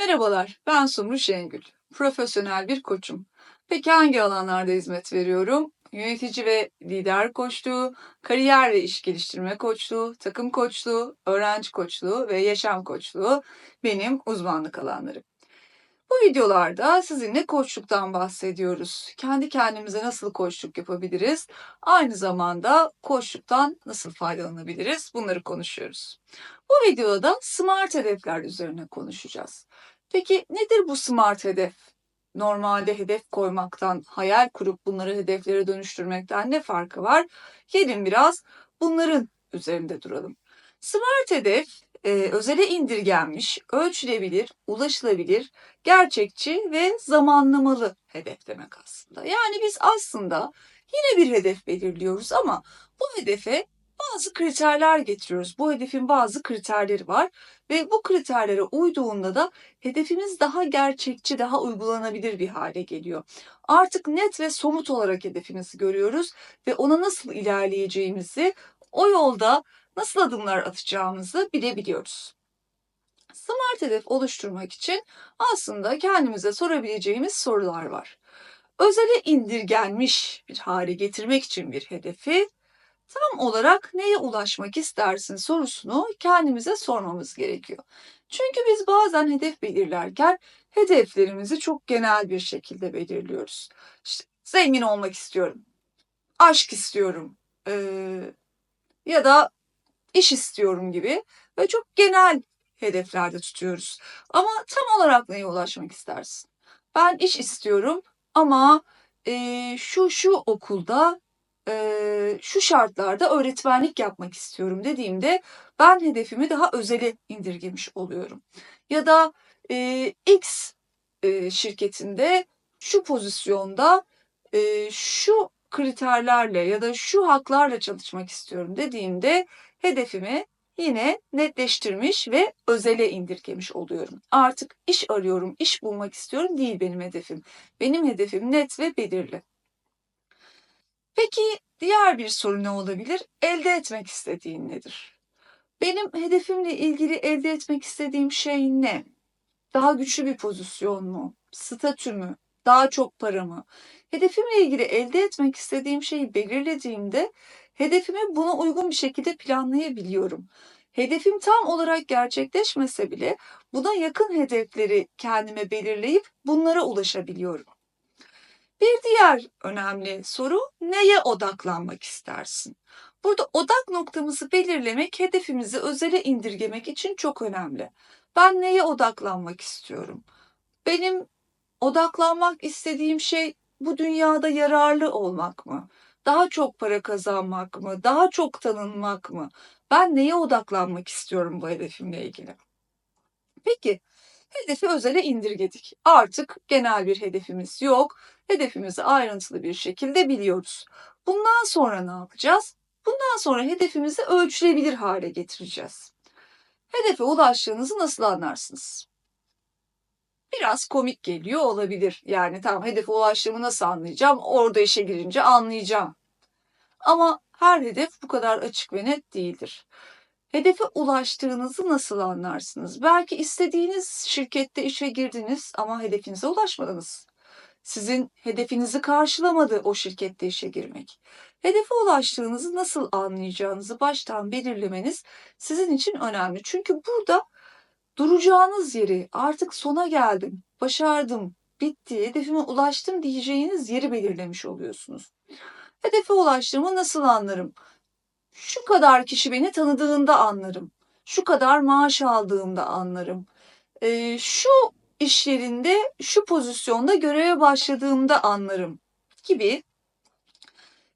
Merhabalar, ben Sumru Şengül. Profesyonel bir koçum. Peki hangi alanlarda hizmet veriyorum? Yönetici ve lider koçluğu, kariyer ve iş geliştirme koçluğu, takım koçluğu, öğrenci koçluğu ve yaşam koçluğu benim uzmanlık alanlarım. Bu videolarda sizinle koçluktan bahsediyoruz. Kendi kendimize nasıl koçluk yapabiliriz? Aynı zamanda koçluktan nasıl faydalanabiliriz? Bunları konuşuyoruz. Bu videoda da smart hedefler üzerine konuşacağız. Peki nedir bu smart hedef? Normalde hedef koymaktan, hayal kurup bunları hedeflere dönüştürmekten ne farkı var? Gelin biraz bunların üzerinde duralım. Smart hedef e, özele indirgenmiş, ölçülebilir, ulaşılabilir, gerçekçi ve zamanlamalı hedef demek aslında. Yani biz aslında yine bir hedef belirliyoruz ama bu hedefe bazı kriterler getiriyoruz. Bu hedefin bazı kriterleri var ve bu kriterlere uyduğunda da hedefimiz daha gerçekçi, daha uygulanabilir bir hale geliyor. Artık net ve somut olarak hedefimizi görüyoruz ve ona nasıl ilerleyeceğimizi, o yolda nasıl adımlar atacağımızı bilebiliyoruz. Smart hedef oluşturmak için aslında kendimize sorabileceğimiz sorular var. Özele indirgenmiş bir hale getirmek için bir hedefi tam olarak neye ulaşmak istersin sorusunu kendimize sormamız gerekiyor. Çünkü biz bazen hedef belirlerken hedeflerimizi çok genel bir şekilde belirliyoruz. İşte zengin olmak istiyorum, aşk istiyorum ee, ya da iş istiyorum gibi ve çok genel hedeflerde tutuyoruz. Ama tam olarak neye ulaşmak istersin? Ben iş istiyorum ama e, şu şu okulda e, şu şartlarda öğretmenlik yapmak istiyorum dediğimde ben hedefimi daha özele indirgemiş oluyorum. Ya da e, X e, şirketinde şu pozisyonda e, şu kriterlerle ya da şu haklarla çalışmak istiyorum dediğimde hedefimi yine netleştirmiş ve özele indirgemiş oluyorum. Artık iş arıyorum, iş bulmak istiyorum değil benim hedefim. Benim hedefim net ve belirli. Peki diğer bir soru ne olabilir? Elde etmek istediğin nedir? Benim hedefimle ilgili elde etmek istediğim şey ne? Daha güçlü bir pozisyon mu? Statü mü? Daha çok para mı? Hedefimle ilgili elde etmek istediğim şeyi belirlediğimde hedefimi buna uygun bir şekilde planlayabiliyorum. Hedefim tam olarak gerçekleşmese bile buna yakın hedefleri kendime belirleyip bunlara ulaşabiliyorum. Bir diğer önemli soru neye odaklanmak istersin? Burada odak noktamızı belirlemek, hedefimizi özele indirgemek için çok önemli. Ben neye odaklanmak istiyorum? Benim odaklanmak istediğim şey bu dünyada yararlı olmak mı? Daha çok para kazanmak mı? Daha çok tanınmak mı? Ben neye odaklanmak istiyorum bu hedefimle ilgili? Peki, hedefi özele indirgedik. Artık genel bir hedefimiz yok. Hedefimizi ayrıntılı bir şekilde biliyoruz. Bundan sonra ne yapacağız? Bundan sonra hedefimizi ölçülebilir hale getireceğiz. Hedefe ulaştığınızı nasıl anlarsınız? Biraz komik geliyor olabilir. Yani tamam hedefe ulaştığımı nasıl anlayacağım? Orada işe girince anlayacağım. Ama her hedef bu kadar açık ve net değildir. Hedefe ulaştığınızı nasıl anlarsınız? Belki istediğiniz şirkette işe girdiniz ama hedefinize ulaşmadınız. Sizin hedefinizi karşılamadı o şirkette işe girmek. Hedefe ulaştığınızı nasıl anlayacağınızı baştan belirlemeniz sizin için önemli. Çünkü burada duracağınız yeri artık sona geldim, başardım, bitti, hedefime ulaştım diyeceğiniz yeri belirlemiş oluyorsunuz. Hedefe ulaştığımı nasıl anlarım? Şu kadar kişi beni tanıdığında anlarım. Şu kadar maaş aldığımda anlarım. Ee, şu iş yerinde şu pozisyonda göreve başladığımda anlarım gibi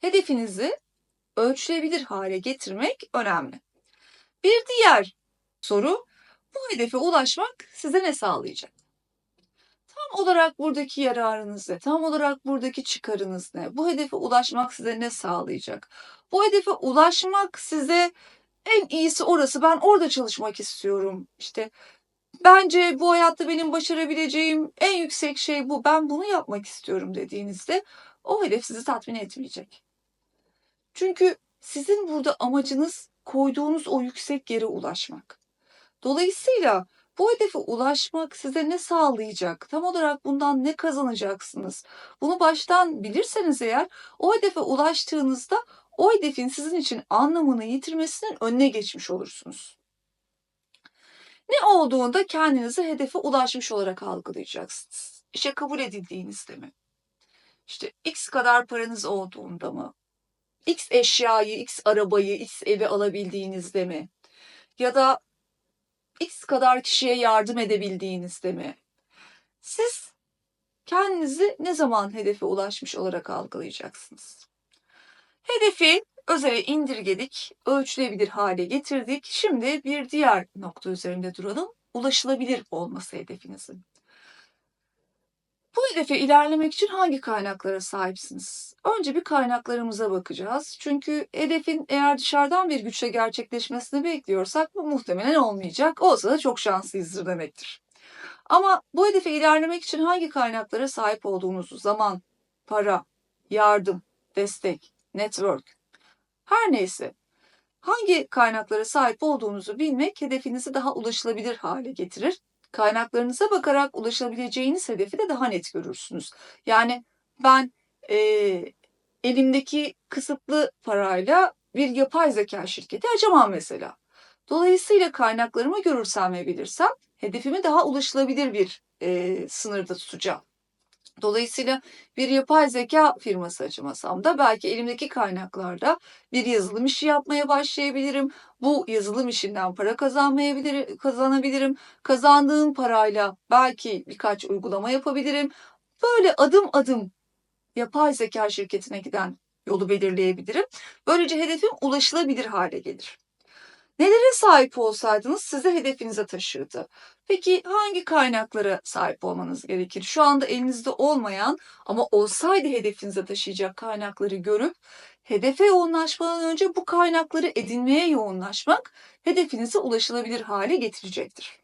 hedefinizi ölçülebilir hale getirmek önemli. Bir diğer soru bu hedefe ulaşmak size ne sağlayacak? Tam olarak buradaki yararınız ne? Tam olarak buradaki çıkarınız ne? Bu hedefe ulaşmak size ne sağlayacak? Bu hedefe ulaşmak size en iyisi orası. Ben orada çalışmak istiyorum. İşte bence bu hayatta benim başarabileceğim en yüksek şey bu. Ben bunu yapmak istiyorum dediğinizde o hedef sizi tatmin etmeyecek. Çünkü sizin burada amacınız koyduğunuz o yüksek yere ulaşmak. Dolayısıyla Bu hedefe ulaşmak size ne sağlayacak? Tam olarak bundan ne kazanacaksınız? Bunu baştan bilirseniz eğer o hedefe ulaştığınızda o hedefin sizin için anlamını yitirmesinin önüne geçmiş olursunuz. Ne olduğunda kendinizi hedefe ulaşmış olarak algılayacaksınız. İşte kabul edildiğinizde mi? İşte x kadar paranız olduğunda mı? X eşyayı, X arabayı, X evi alabildiğinizde mi? Ya da X kadar kişiye yardım edebildiğinizde mi? Siz kendinizi ne zaman hedefe ulaşmış olarak algılayacaksınız? Hedefi özele indirgedik, ölçülebilir hale getirdik. Şimdi bir diğer nokta üzerinde duralım. Ulaşılabilir olması hedefinizin. Bu hedefe ilerlemek için hangi kaynaklara sahipsiniz? Önce bir kaynaklarımıza bakacağız. Çünkü hedefin eğer dışarıdan bir güçle gerçekleşmesini bekliyorsak bu muhtemelen olmayacak. Olsa da çok şanslıyızdır demektir. Ama bu hedefe ilerlemek için hangi kaynaklara sahip olduğunuzu, zaman, para, yardım, destek, network, her neyse hangi kaynaklara sahip olduğunuzu bilmek hedefinizi daha ulaşılabilir hale getirir kaynaklarınıza bakarak ulaşabileceğiniz hedefi de daha net görürsünüz. Yani ben e, elimdeki kısıtlı parayla bir yapay zeka şirketi açamam mesela. Dolayısıyla kaynaklarımı görürsem ve bilirsem hedefimi daha ulaşılabilir bir e, sınırda tutacağım. Dolayısıyla bir yapay zeka firması açamasam da belki elimdeki kaynaklarda bir yazılım işi yapmaya başlayabilirim. Bu yazılım işinden para kazanmayabilir, kazanabilirim. Kazandığım parayla belki birkaç uygulama yapabilirim. Böyle adım adım yapay zeka şirketine giden yolu belirleyebilirim. Böylece hedefim ulaşılabilir hale gelir. Nelere sahip olsaydınız size hedefinize taşırdı. Peki hangi kaynaklara sahip olmanız gerekir? Şu anda elinizde olmayan ama olsaydı hedefinize taşıyacak kaynakları görüp hedefe yoğunlaşmadan önce bu kaynakları edinmeye yoğunlaşmak hedefinize ulaşılabilir hale getirecektir.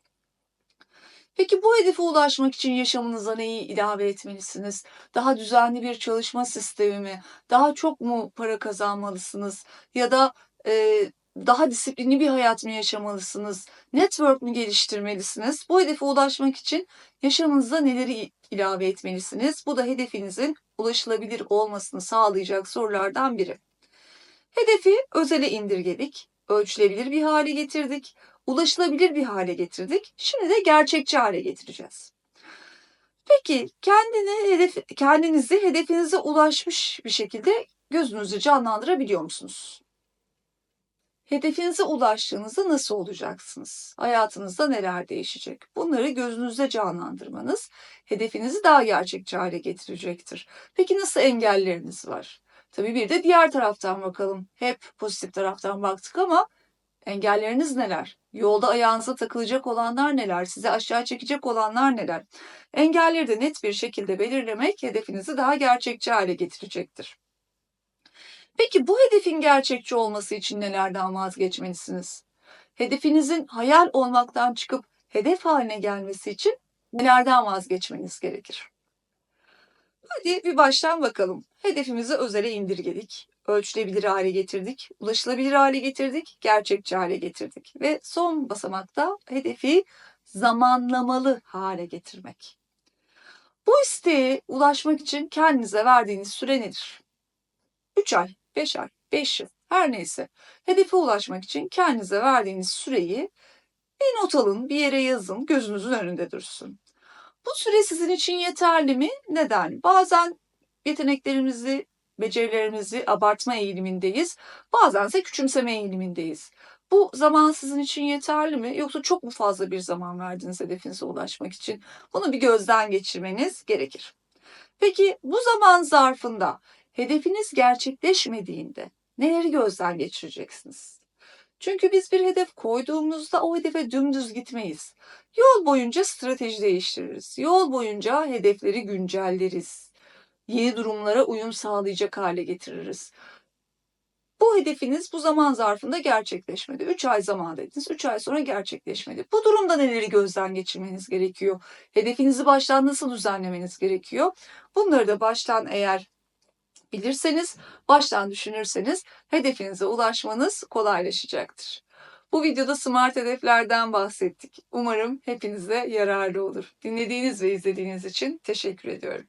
Peki bu hedefe ulaşmak için yaşamınıza neyi ilave etmelisiniz? Daha düzenli bir çalışma sistemi mi? Daha çok mu para kazanmalısınız? Ya da e, daha disiplinli bir hayat mı yaşamalısınız? Network mü geliştirmelisiniz? Bu hedefe ulaşmak için yaşamınıza neleri ilave etmelisiniz? Bu da hedefinizin ulaşılabilir olmasını sağlayacak sorulardan biri. Hedefi özele indirgedik, ölçülebilir bir hale getirdik, ulaşılabilir bir hale getirdik. Şimdi de gerçekçi hale getireceğiz. Peki kendini hedef, kendinizi hedefinize ulaşmış bir şekilde gözünüzü canlandırabiliyor musunuz? Hedefinize ulaştığınızda nasıl olacaksınız? Hayatınızda neler değişecek? Bunları gözünüzde canlandırmanız hedefinizi daha gerçekçi hale getirecektir. Peki nasıl engelleriniz var? Tabii bir de diğer taraftan bakalım. Hep pozitif taraftan baktık ama engelleriniz neler? Yolda ayağınıza takılacak olanlar neler? Sizi aşağı çekecek olanlar neler? Engelleri de net bir şekilde belirlemek hedefinizi daha gerçekçi hale getirecektir. Peki bu hedefin gerçekçi olması için nelerden vazgeçmelisiniz? Hedefinizin hayal olmaktan çıkıp hedef haline gelmesi için nelerden vazgeçmeniz gerekir? Hadi bir baştan bakalım. Hedefimizi özele indirgedik, ölçülebilir hale getirdik, ulaşılabilir hale getirdik, gerçekçi hale getirdik ve son basamakta hedefi zamanlamalı hale getirmek. Bu isteğe ulaşmak için kendinize verdiğiniz süre nedir? 3 ay, 5 ay, 5 yıl her neyse hedefe ulaşmak için kendinize verdiğiniz süreyi bir not alın, bir yere yazın, gözünüzün önünde dursun. Bu süre sizin için yeterli mi? Neden? Bazen yeteneklerimizi, becerilerimizi abartma eğilimindeyiz. Bazen ise küçümseme eğilimindeyiz. Bu zaman sizin için yeterli mi? Yoksa çok mu fazla bir zaman verdiniz hedefinize ulaşmak için? Bunu bir gözden geçirmeniz gerekir. Peki bu zaman zarfında hedefiniz gerçekleşmediğinde neleri gözden geçireceksiniz? Çünkü biz bir hedef koyduğumuzda o hedefe dümdüz gitmeyiz. Yol boyunca strateji değiştiririz. Yol boyunca hedefleri güncelleriz. Yeni durumlara uyum sağlayacak hale getiririz. Bu hedefiniz bu zaman zarfında gerçekleşmedi. 3 ay zaman dediniz. 3 ay sonra gerçekleşmedi. Bu durumda neleri gözden geçirmeniz gerekiyor? Hedefinizi baştan nasıl düzenlemeniz gerekiyor? Bunları da baştan eğer bilirseniz, baştan düşünürseniz hedefinize ulaşmanız kolaylaşacaktır. Bu videoda smart hedeflerden bahsettik. Umarım hepinize yararlı olur. Dinlediğiniz ve izlediğiniz için teşekkür ediyorum.